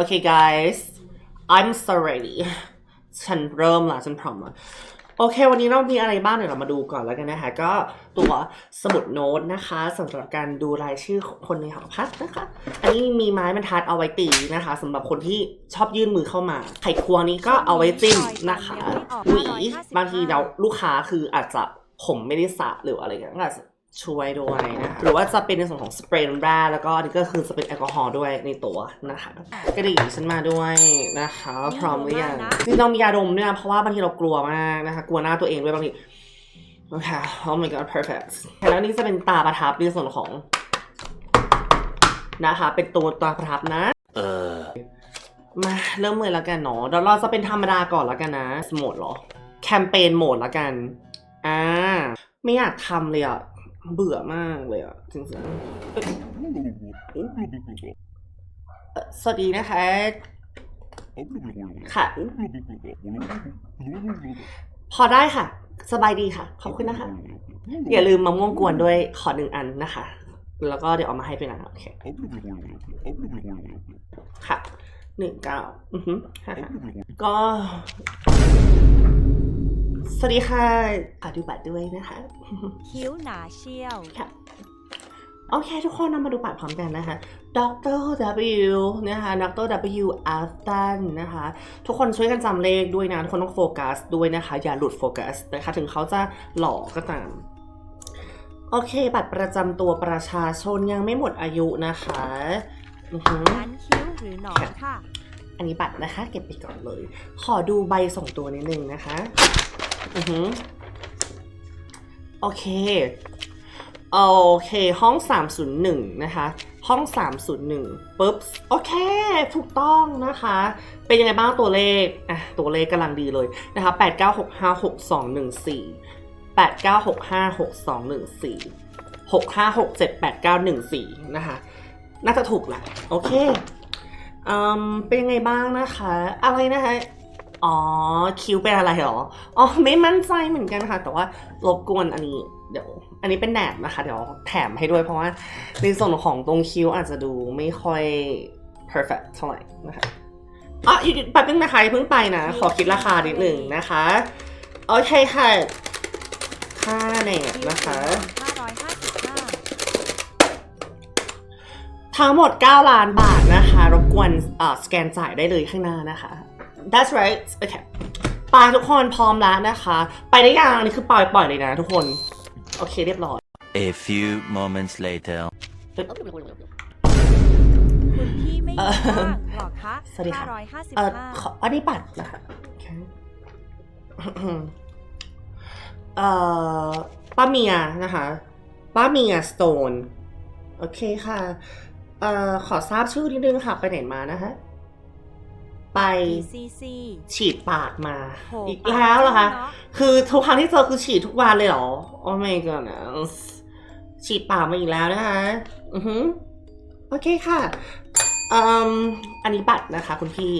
Okay guys I'm sorry ฉันเริ่มละฉันพร้อมละโอเค วันนี้เรามีอะไรบ้างเดี๋ยวเรามาดูก่อนแล้วกันนะคะ ก็ตัวสมุดโน้ตนะคะสำหรับการดูรายชื่อคนในหอพักนะคะ อันนี้มีไม้บรรทัดเอาไว้ตีนะคะสำหรับคนที่ชอบยื่นมือเข้ามา ไขควงนี้ก็เอาไว้จิ้มนะคะหวีบางทีเราลูกค้าคืออาจจะผมไม่ได้สระหรืออะไรอย่างเงี้ยอาจจะ ช่วยด้วยนะคะหรือว่าจะเป็นในส่วนของสเปรย์น้ำแร่แล้วก็อันนี้ก็คือจะเป็นแอลกอฮอล์ด้วยในตัวนะคะกระดิ่งฉันมาด้วยนะคะ พร้อมหรือยังจริงๆเรามียาดมด้วยนะเพราะว่าบางทีเรากลัวมากนะคะ กลัวหน้าตัวเองด้วยบางทีโอเค oh my god perfect แล้วนี่จะเป็นตาประทับในส่วนของ นะคะ เป็นตัวตาประทับนะ เออมาเริ่มเลยแล้วกันเนาะเดี๋ยวเราจะเป็นธรรมดาก่อนแล้วกันนะโหมดเหรอ แคมเปญโหมดแล้วกัน อ่า ไม่อยากทำเลยอะ เบื่อมากเลยอะจริงๆสวัสดีนะคะ ค่ะ พอได้ค่ะ สบายดีค่ะ ขอบคุณนะคะ อย่าลืมมะม่วงกวนด้วยขอหนึ่งอันนะคะ แล้วก็เดี๋ยวเอามาให้ด้วยนะโอเคค่ะหนึ่งเก้าอือฮึก็ สวัสดีค่ะขอดูบัตรด้วยนะคะ คิ้วหนาเชี่ยวค่ะโอเค ทุกคนเรามาดูบัตรพร้อมกันนะคะดร W นะคะดร W อัลตันนะคะ ทุกคนช่วยกันจำเลขด้วยนะ ทุกคนต้องโฟกัสด้วยนะคะ อย่าหลุดโฟกัสนะคะ ถึงเขาจะหลอกก็ตาม โอเค บัตรประจำตัวประชาชนยังไม่หมดอายุนะคะอือหือนั้นคิ้วหรือหนอนค่ะ อันนี้บัตรนะคะ เก็บไปก่อนเลย ขอดูใบส่งตัวนิดนึงนะคะ อือหือโอเค โอเค ห้อง 301 นะคะ ห้อง 301ปุ๊บ โอเค ถูกต้องนะคะ เป็นยังไงบ้างตัวเลข อะ ตัวเลขกำลังดีเลยนะคะ 89656214 89656214 65678914 นะคะ น่าจะถูกแหละ โอเคอืมเป็นยังไงบ้างนะคะ อะไรนะคะ อ๋อ คิวเป็นอะไรหรอ อ๋อ ไม่มั่นใจเหมือนกันค่ะ แต่ว่ารบกวนอันนี้ เดี๋ยว อันนี้เป็นแหนบนะคะ เดี๋ยวแถมให้ด้วยเพราะว่าในส่วนของตรงคิ้วอาจจะดูไม่ค่อย perfect เท่าไหร่นะคะอะอีกแป๊บนึงนะคะอย่าเพิ่งไปนะ ขอคิดราคานิดหนึ่งนะคะ โอเคค่ะ ค่าแหนบนะคะ555ทั้งหมด 9 ล้านบาทนะคะ รบกวนเอ่อสแกนจ่ายได้เลยข้างหน้านะคะ that's right โอเคไปทุกคนพร้อมแล้วนะคะ ไปได้ยังอันนี้คือปล่อยปล่อยเลยนะทุกคน โอเคเรียบร้อย A few moments later คุณพี่ไม่อยู่บ้างหรอคะสวัสดีค่ะ555เอ่อขออันนี้บัตรนะคะโอเคเอ่อป้าเมียนะคะป้าเมียสโตน โอเคค่ะ เอ่อ ขอทราบชื่อนิดนึงค่ะ ไปไหนมานะคะ ไป PCC ฉีดปากมาโหอีกแล้วเหรอคะปากเนอะคือทุกครั้งที่เจอคือฉีดทุกวันเลยเหรอ โอ้ my god ฉีดปากมาอีกแล้วนะคะ อือฮึโอเคค่ะอืมอันนี้บัตรนะคะคุณพี่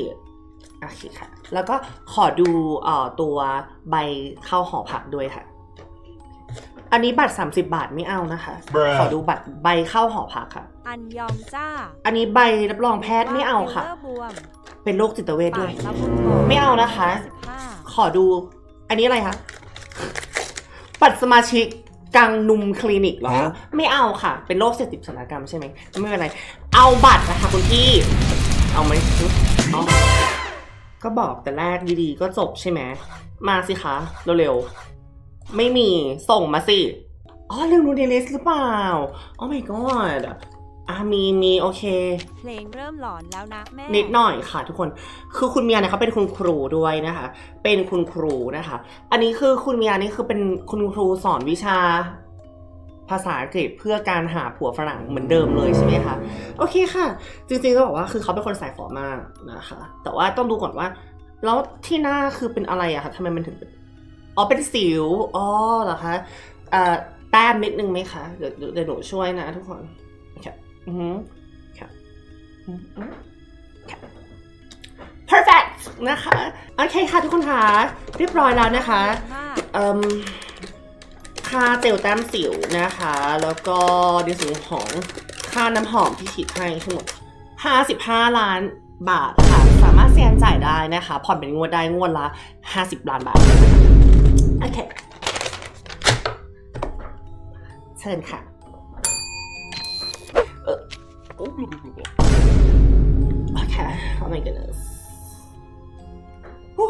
โอเคค่ะ แล้วก็ขอดูเอ่อตัวใบเข้าหอพักด้วยค่ะ อันนี้บัตร 30 บาทไม่เอานะคะ Bruh ขอดูบัตรใบเข้าหอพักค่ะ อันยองจ้า อันนี้ใบรับรองแพทย์ไม่เอาค่ะเลือดบวม เป็นโรคจิตเวทด้วยปากละมุนโกไม่เอานะคะ55ขอดู อันนี้อะไรคะบัตรสมาชิกกังนุมคลินิกเหรอคะฮะไม่เอาค่ะ เป็นโรคเสพติดสัญญกรรมใช่ไหมไม่เป็นไร เอาบัตรนะคะคุณพี่ เอาไหมเอาก็บอกแต่แรกดีๆ ก็จบใช่ไหม มาสิคะ เร็วๆ ไม่มีส่งมาสิ อ๋อเรื่องนูเดลิสหรือเปล่าโอ้ my god อะมีมีโอเค เพลงเริ่มหลอนแล้วนะแม่นิดหน่อยค่ะทุกคน คือคุณเมียเนี่ยเขาเป็นคุณครูด้วยนะคะ เป็นคุณครูนะคะ อันนี้คือคุณเมียนี่คือเป็นคุณครูสอนวิชา ภาษาอังกฤษเพื่อการหาผัวฝรั่งเหมือนเดิมเลยใช่ไหมคะ โอเคค่ะ จริงๆก็บอกว่าคือเขาเป็นคนสายฝอมากนะคะ แต่ว่าต้องดูก่อนว่า แล้วที่หน้าคือเป็นอะไรอะคะทำไมมันถึงเป็นอ๋อเป็นสิว อ๋อเหรอคะเอ่อแต้มนิดนึงไหมคะ เดี๋ยวเดี๋ยวหนูช่วยนะทุกคนค่ะ อือฮึค่ะอือฮึ perfect นะคะ โอเคค่ะทุกคนค่ะ เรียบร้อยแล้วนะคะมากเอ่มค่าเจลแต้มสิวนะคะ แล้วก็ในส่วนของค่าน้ำหอมที่ฉีดให้ทั้งหมด 55 ล้านบาทค่ะ สามารถเซียนจ่ายได้นะคะ ผ่อนเป็นงวดได้งวดละ 50 ล้านบาท โอเค เชิญค่ะ เออโอเค oh my goodness ฮู้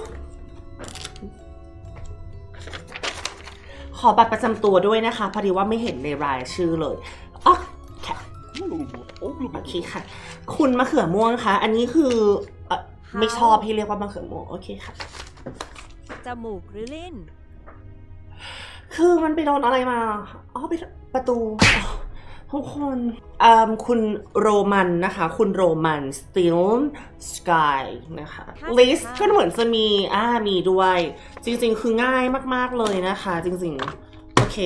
ขอบัตรประจำตัวด้วยนะคะ พอดีว่าไม่เห็นในรายชื่อเลยโอเคโอเคค่ะ คุณมะเขือม่วงคะ อันนี้คือเอ่อไม่ชอบที่เรียกว่ามะเขือม่วง โอเคค่ะ จมูกหรือลิ้น คือมันไปโดนอะไรมา อ๋อไปประตูอ๋อ ทุกคนเอ่มคุณโรมันนะคะ คุณโรมันสติลสกายนะคะ55ลิสก็เหมือนจะมีอ่ามีด้วย จริงๆ คือง่ายมากๆเลยนะคะ จริงๆ โอเค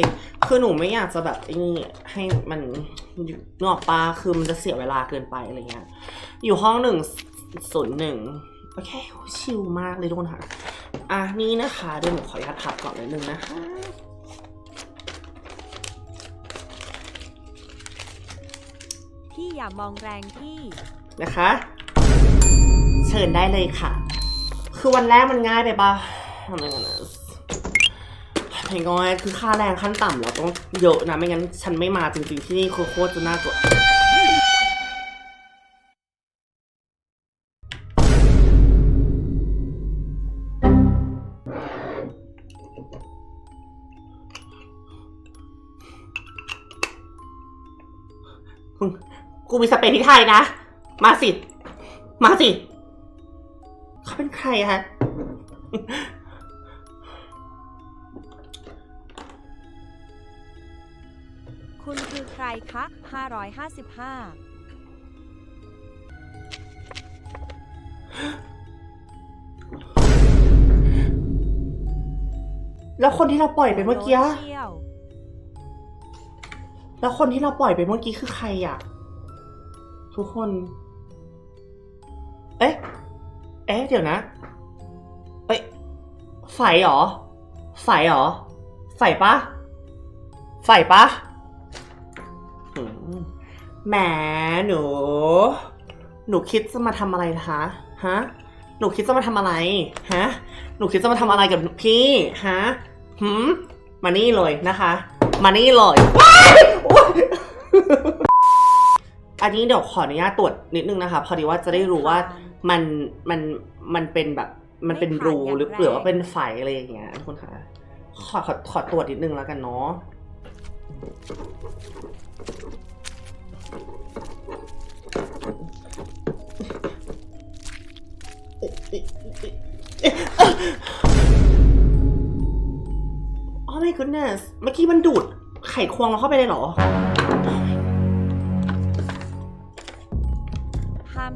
คือหนูไม่อยากจะแบบไอ้นี่ให้มันนกออกปาคือมันจะเสียเวลาเกินไปอะไรเงี้ยอยู่ห้องหนึ่งศูนย์หนึ่งโอเคชิลมากเลยทุกคนค่ะ อะนี่นะคะเดี๋ยวหนูขออนุญาตพับก่อนนิดนึงนะคะ ที่อย่ามองแรงพี่ นะคะ เชิญได้เลยค่ะ คือวันแรกมันง่ายไปปะทำไมกันนะเพลงง่ายคือค่าแรงขั้นต่ำเราต้องเยอะนะ ไม่งั้นฉันไม่มาจริงๆที่นี่คือโคตรจะน่ากลัว กูมีสเปนที่ไทยนะ มาสิ มาสิ เขาเป็นใครคะคุณคือใครคะ 555 แล้วคนที่เราปล่อยไปเมื่อกี้โซเชียลแล้วคนที่เราปล่อยไปเมื่อกี้คือใครอะ ทุกคน เอ๊ะ เอ๊ะ เดี๋ยวนะ เอ้ยไฝเหรอไฝเหรอไฝปะไฝปะแหมหนู หนูคิดจะมาทำอะไรนะคะฮะ หนูคิดจะมาทำอะไร ฮะ หนูคิดจะมาทำอะไรกับพี่ฮะหืมมานี่เลยนะคะ มานี่เลยว้าย อุ๊ยอันนี้เดี๋ยวขออนุญาตตรวจนิดนึงนะคะ พอดีว่าจะได้รู้ว่ามันมันมันเป็นแบบมันเป็นรูหรือเปล่าว่าเป็นไฝอะไรอย่างเงี้ยทุกคนคะขอขอขอตรวจนิดนึงแล้วกันเนาะ Oh my goodness เมื่อกี้มันดูดไข่ควงเราเข้าไปเลยเหรอ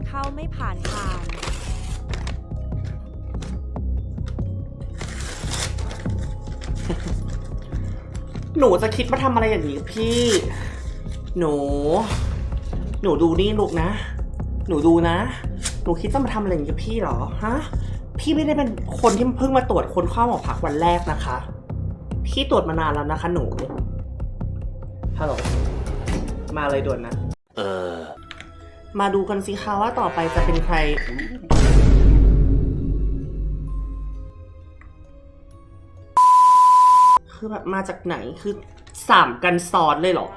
เข้าไม่ผ่านทางหนูจะคิดมาทำอะไรอย่างนี้กับพี่ หนู หนูดูนี่ลูกนะ หนูดูนะ หนูคิดจะมาทำอะไรอย่างนี้กับพี่เหรอ ฮะ พี่ไม่ได้เป็นคนที่เพิ่งมาตรวจคนเข้าหมอพักวันแรกนะคะ พี่ตรวจมานานแล้วนะคะ หนู ฮัลโหล มาเลยด่วนนะ Uh. มาดูกันสิคะว่าต่อไปจะเป็นใคร คือแบบมาจากไหนคือสามกันซ้อนเลยเหรอ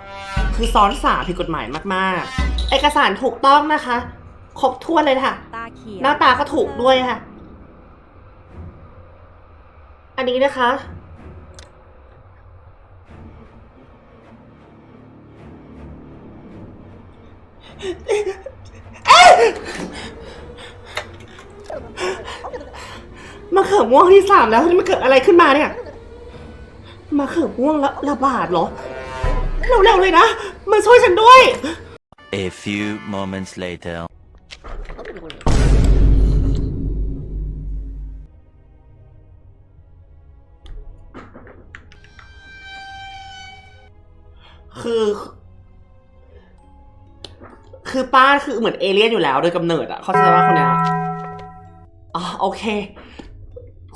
คือซ้อนสามผิดกฎหมายมากๆ เอกสารถูกต้องนะคะ ครบถ้วนเลยค่ะ ตาเขียว หน้าตาก็ถูกด้วยค่ะ อันนี้นะคะ มาเขือม่วงที่สามแล้วนี่มันเกิดอะไรขึ้นมาเนี่ย มาเขือม่วงแล้วระบาดเหรอ เร็วๆเลยนะ มาช่วยฉันด้วย A few moments later. คือ คือป้าคือเหมือนเอเลี่ยนอยู่แล้วโดยกำเนิดอะเขาใจว่าคนเนี้ยอ๋อโอเค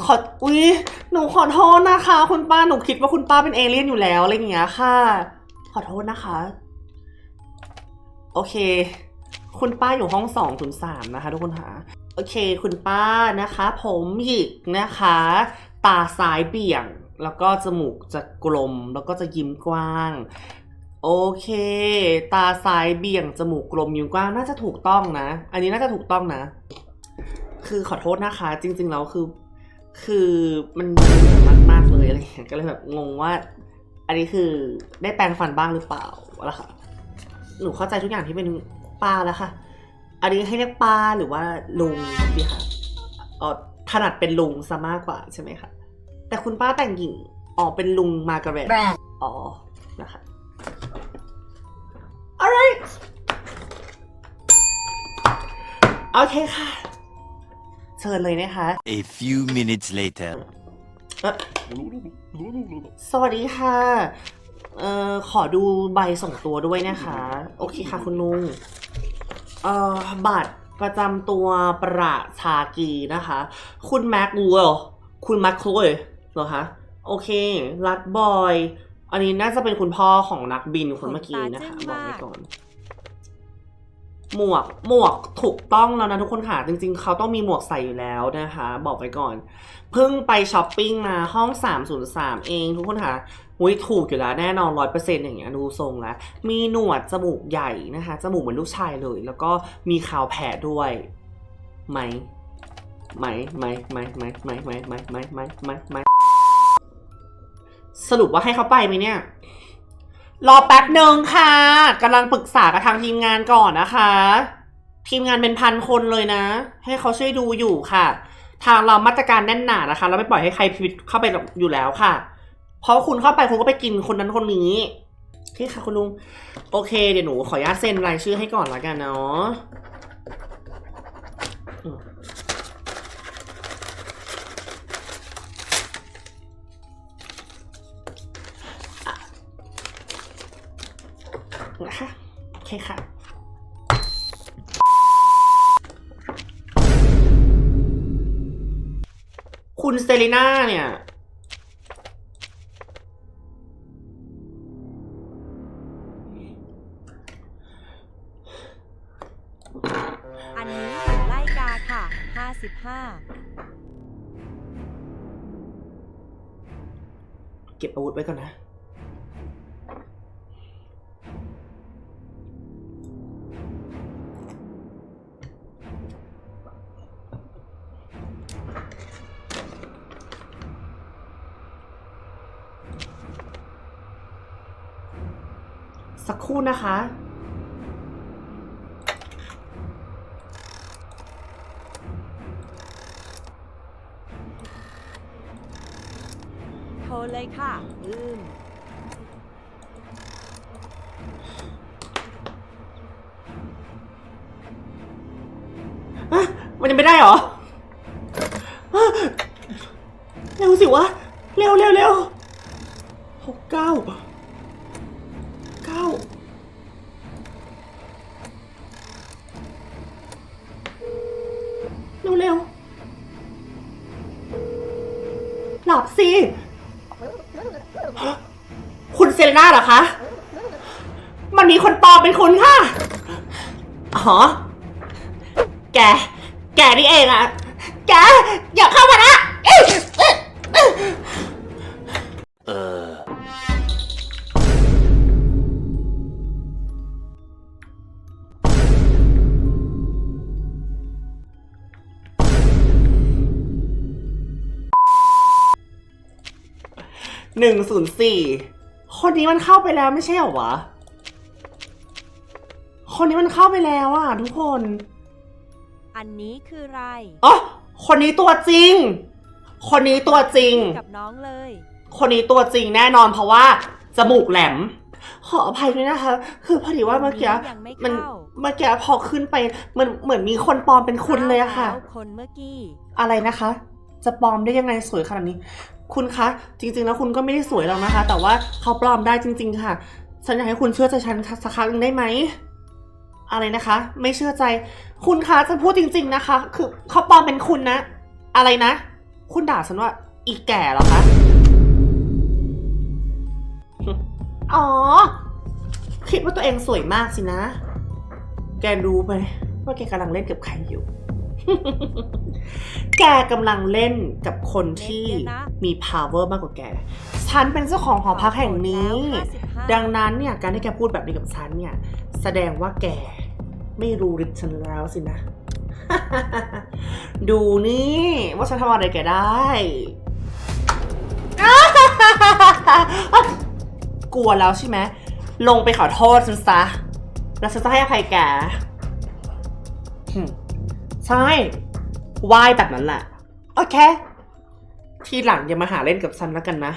ขอ อุ้ยหนูขอโทษนะคะ คุณป้าหนูคิดว่าคุณป้าเป็นเอเลี่ยนอยู่แล้วอะไรอย่างเงี้ยค่ะ ขอโทษนะคะ โอเค คุณป้าอยู่ห้องสองถึงสามนะคะ ทุกคนค่ะโอเค คุณป้านะคะ ผมหยิกนะคะ ตาซ้ายเบี่ยง แล้วก็จมูกจะกลมแล้วก็จะยิ้มกว้าง โอเค ตาซ้ายเบี่ยงจมูกกลมยิ้มกว้างน่าจะถูกต้องนะ อันนี้น่าจะถูกต้องนะ คือขอโทษนะคะ จริง ๆ แล้วคือ คือมันเหมือนมากๆเลยอะไรอย่างเงี้ยก็เลยแบบงงว่า อันนี้คือได้แปรงฟันบ้างหรือเปล่าล่ะค่ะ หนูเข้าใจทุกอย่างที่เป็นป้าแล้วค่ะ อันนี้ให้เรียกป้าหรือว่าลุงดีค่ะเออถนัดเป็นลุงซะมากกว่าใช่ไหมคะแต่คุณป้าแต่งหญิงอ๋อเป็นลุงมาร์การ์เร็ตอ๋อนะคะ alright โอเคค่ะเชิญเลยนะคะ A few minutes later. เอ่อสวัสดีค่ะ เอ่อ ขอดูใบส่งตัวด้วยนะคะ โอเคค่ะคุณลุง เอ่อ บัตรประจำตัวประชากีนะคะ คุณแม็กวูลคุณแม็กโคลยเหรอคะ โอเค รัดบอย อันนี้น่าจะเป็นคุณพ่อของนักบินคนเมื่อกี้นะคะขนบตาอกจึ้งมากไว้ก่อน หมวกหมวกถูกต้องแล้วนะทุกคนค่ะ จริง ๆ เขาต้องมีหมวกใส่อยู่แล้วนะคะ บอกไว้ก่อน เพิ่งไปช้อปปิ้งมาห้อง 303 เองทุกคนค่ะหุยถูกอยู่แล้วแน่นอน100%อย่างเงี้ยดูทรงแล้ว มีหนวดจมูกใหญ่นะคะ จมูกเหมือนลูกชายเลย แล้วก็มีขาวแผลด้วยไหมไหมไหมไหมไหมไหมไหมไหมไหมไหมไหมไหม สรุปว่าให้เขาไปไหมเนี่ย รอแป๊บหนึ่งค่ะกำลังปรึกษากับทางทีมงานก่อนนะคะ ทีมงานเป็นพันคนเลยนะ ให้เขาช่วยดูอยู่ค่ะ ทางเรามาตรการแน่นหนานะคะ เราไม่ปล่อยให้ใครผิดเข้าไปอยู่แล้วค่ะ เพราะคุณเข้าไปคุณก็ไปกินคนนั้นคนนี้โอเคค่ะคุณลุง โอเค เดี๋ยวหนูขออนุญาตเซ็นรายชื่อให้ก่อนละกันเนาะ นะคะโอเคค่ะคุณเซรีน่าเนี่ย อันนี้ถึงไล่กาค่ะ 55 เก็บอาวุธไว้ก่อนนะ รู่นะคะ โทรเลยค่ะ อืมอะมันยังไม่ได้เหรออะเร็วสิวะ เร็วเร็วเร็วหกเก้าเก้าเร็วเร็วหลับสิ คุณเซเลน่าเหรอ คะ มันมีคนปลอมเป็นคุณค่ะ อ๋อ แก แกนี่เองอะแก อย่าเข้ามานะเอ้ยเอ้ย Uh. หนึ่งศูนย์สี่ คนนี้มันเข้าไปแล้วไม่ใช่เหรอวะ คนนี้มันเข้าไปแล้วอะทุกคน อันนี้คืออะไรอ๋อคนนี้ตัวจริง คนนี้ตัวจริง กับน้องเลย คนนี้ตัวจริงแน่นอนเพราะว่าจมูกแหลม ขออภัยด้วยนะคะ คือพอดีว่าเมื่อกี้ยังไม่มันเข้าเมื่อกี้พอขึ้นไปมันเหมือนมีคนปลอมเป็นคุณเลยอะค่ะแล้วคนเมื่อกี้ อะไรนะคะ จะปลอมได้ยังไงสวยขนาดนี้ คุณคะ จริงๆแล้วคุณก็ไม่ได้สวยหรอกนะคะ แต่ว่าเขาปลอมได้จริง ๆ ค่ะ ฉันอยากให้คุณเชื่อใจฉันสักครั้งหนึ่งได้ไหมอะไรนะคะ ไม่เชื่อใจ คุณคะจะพูดจริง ๆนะคะ คือเขาปลอมเป็นคุณนะ อะไรนะ คุณด่าฉันว่าอีแก่เหรอคะอ๋อ คิดว่าตัวเองสวยมากสินะ แกรู้ไหมว่าแกกำลังเล่นกับใครอยู่ แกกำลังเล่นกับคนที่มี power มากกว่าแก ฉันเป็นเจ้าของหอพักแห่งนี้55ดังนั้นเนี่ย การที่แกพูดแบบนี้กับฉันเนี่ย แสดงว่าแกไม่รู้ฤทธิ์ฉันแล้วสินะ ดูนี่ว่าฉันทำอะไรแกได้ กลัวแล้วใช่ไหม ลงไปขอโทษฉันซะ แล้วฉันจะให้อภัยแกหึ ใช่ไหว้แบบนั้นแหละ โอเค ทีหลังอย่ามาหาเล่นกับฉันแล้วกันนะ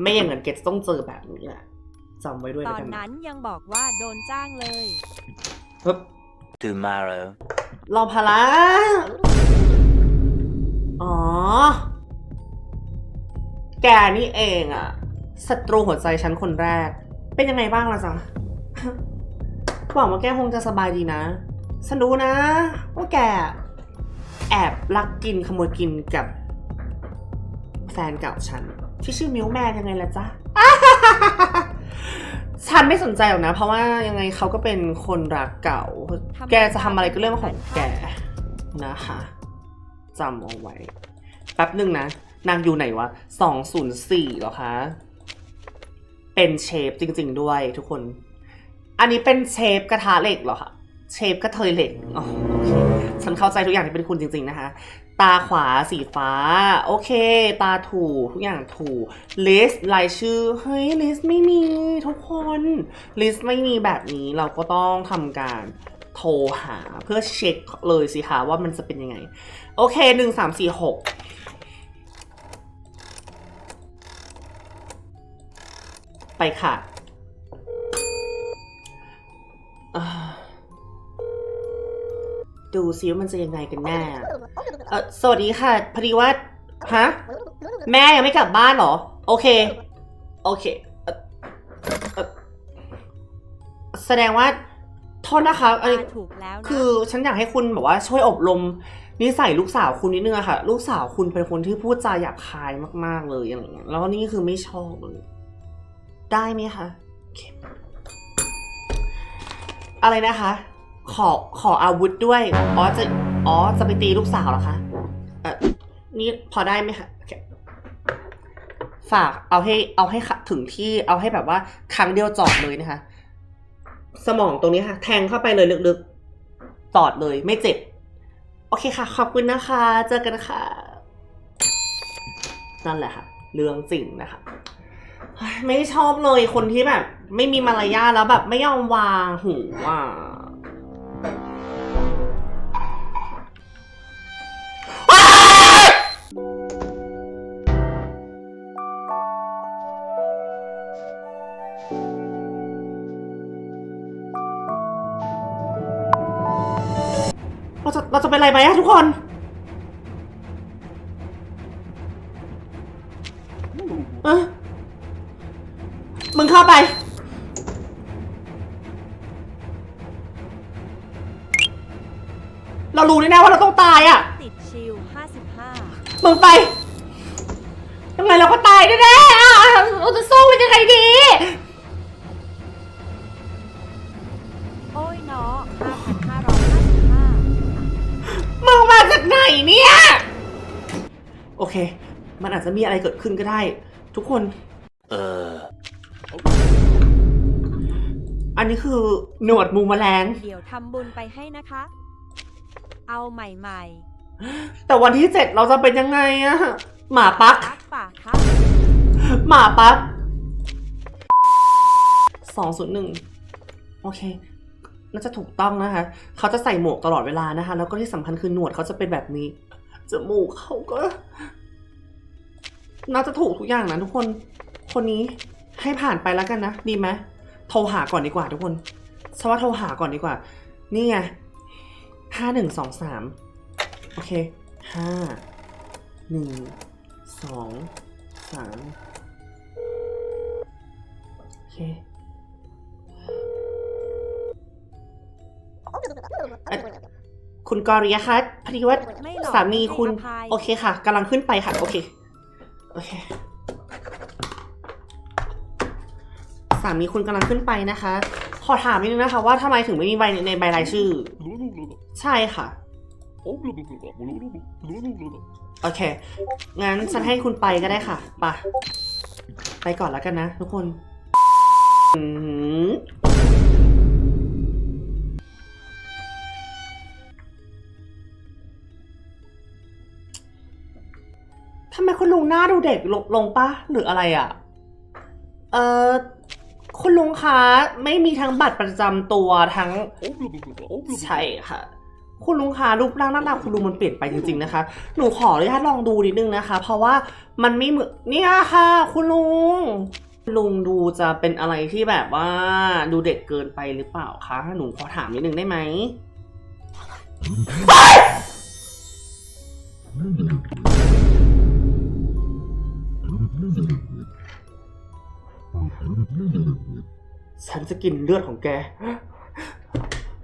ไม่อย่างนั้นเกจะต้องเจอแบบนี้แหละจำไว้ด้วยตแล้วอนกันนะนั้นยังบอกว่าโดนจ้างเลย ปึ๊บ Tomorrow. รอพาระอ๋อ แกนี่เองอะศัตรูหัวใจฉันคนแรก เป็นยังไงบ้างล่ะจ๊ะ หวังว่าแกคงจะสบายดีนะ ฉันรู้นะ ว่าแกแอบลักกินขโมยกินกับ แฟนเก่าฉัน ที่ชื่อมิวแมนยังไงล่ะจ๊ะ ฉันไม่สนใจหรอกนะ เพราะว่ายังไงเขาก็เป็นคนรักเก่า แกจะทำอะไรก็เรื่องของแกนะคะจำเอาไว้ แป๊บหนึ่งนะ นางอยู่ไหนวะสองศูนย์สี่เหรอคะ เป็นเชฟจริง ๆ ด้วยทุกคน อันนี้เป็นเชฟกระทะเหล็กเหรอคะ เชฟกระเทยเหล็กอ๋อโอเคฉันเข้าใจทุกอย่างที่เป็นคุณจริง ๆ นะคะ ตาขวาสีฟ้า โอเค ตาถูทุกอย่างถูลิสต์รายชื่อ เฮ้ยลิสต์ไม่มีทุกคนลิสต์ไม่มีแบบนี้เราก็ต้องทำการโทรหาเพื่อเช็คเลยสิคะว่ามันจะเป็นยังไง โอเคหนึ่งสามสี่หกไปค่ะ ดูซิว่ามันจะยังไงกันแน่เออสวัสดีค่ะ พอดีว่า ฮะ แม่ยังไม่กลับบ้านเหรอ โอเค โอเคเอ่อเอ่อแสดงว่า โทษนะคะอันนี้ตาถูกแล้วนะคือฉันอยากให้คุณแบบว่าช่วยอบรมนิสัยลูกสาวคุณนิดนึงอะค่ะ ลูกสาวคุณเป็นคนที่พูดจาหยาบคายมาก ๆ เลยอะไรเงี้ยแล้วนี่คือไม่ชอบเลย ได้ไหมคะโอเคอะไรนะคะ ขอขออาวุธด้วย อ๋อจะ อ๋อจะไปตีลูกสาวเหรอคะ เออนี่พอได้ไหมคะฝากเอาให้เอาให้ขะถึงที่เอาให้แบบว่าครั้งเดียวจอดเลยนะคะ สมองตรงนี้ค่ะ แทงเข้าไปเลยลึกๆตอดเลย ไม่เจ็บ โอเคค่ะ ขอบคุณนะคะ เจอกันค่ะ นั่นแหละค่ะ เรื่องจริงนะคะไม่ชอบเลยคนที่แบบ ไม่มีมารยาทแล้วแบบไม่ยอมวางหูอะ เป็นอะไรไหมอะทุกคน มาจากไหนเนี่ย โอเค มันอาจจะมีอะไรเกิดขึ้นก็ได้ ทุกคน Uh. อันนี้คือหนวดมูแมลง เดี๋ยวทำบุญไปให้นะคะ เอาใหม่แต่วันที่เจ็ดเราจะเป็นยังไงอะหมาปัก ๆรักป่าคะหมาปักสองศูนย์หนึ่งโอเค น่าจะถูกต้องนะคะ เขาจะใส่หมวกตลอดเวลานะคะ แล้วก็ที่สำคัญคือหนวดเขาจะเป็นแบบนี้ จมูกเขาก็ น่าจะถูกทุกอย่างนะทุกคน คนนี้ให้ผ่านไปแล้วกันนะ ดีไหมโทรหาก่อนดีกว่าทุกคนฉันว่าโทรหาก่อนดีกว่า นี่ไงห้าหนึ่งสองสามโอเคห้าหนึ่งสองสามโอเค คุณกอริยะคะพอดีว่าไม่หรอกสามีคุณให้อภัยโอเคค่ะกำลังขึ้นไปค่ะ โอเค โอเค สามีคุณกำลังขึ้นไปนะคะ ขอถามนิดนึงนะคะ ว่าทำไมถึงไม่มีใบในใบรายชื่อ ใช่ค่ะโอเค งั้นฉันให้คุณไปก็ได้ค่ะไปะไปก่อนแล้วกันนะทุกคน หน้าดูเด็กลงลงปะหรืออะไรอะ เออคุณลุงคะไม่มีทั้งบัตรประจำตัวทั้ง ใช่ค่ะ คุณลุงคะรูปร่างหน้าตาคุณลุงมันเปลี่ยนไปจริงๆนะคะ หนูขออนุญาตลองดูนิดนึงนะคะ เพราะว่ามันไม่เหมือนเนี่ยค่ะ คุณลุงคุณลุงดูจะเป็นอะไรที่แบบว่าดูเด็กเกินไปหรือเปล่าคะหนูขอถามนิดนึงได้ไหม ฉันจะกินเลือดของแก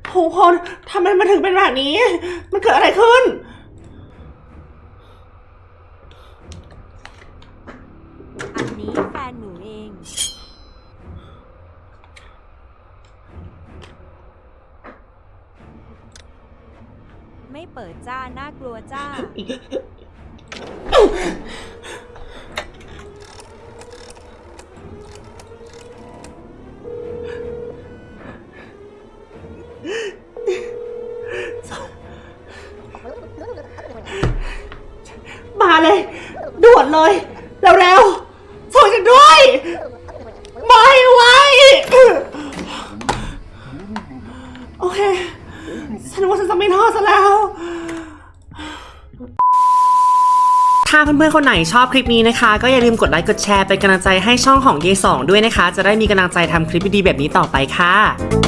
ทุกคนทำไมมันถึงเป็นแบบนี้ มันเกิดอะไรขึ้น อันนี้แฟนหนูเอง ไม่เปิดจ้า น่ากลัวจ้ามา ด่วนเลยเร็วๆช่วยฉันด้วยไม่ไหวโอเค ฉันว่าฉันจะไม่รอดซะแล้ว ถ้าเพื่อนๆ คนไหนชอบคลิปนี้นะคะ ก็อย่าลืมกดไลค์กดแชร์เป็นกำลังใจให้ช่องของเยสองด้วยนะคะ จะได้มีกำลังใจทำคลิปดีๆแบบนี้ต่อไปค่ะ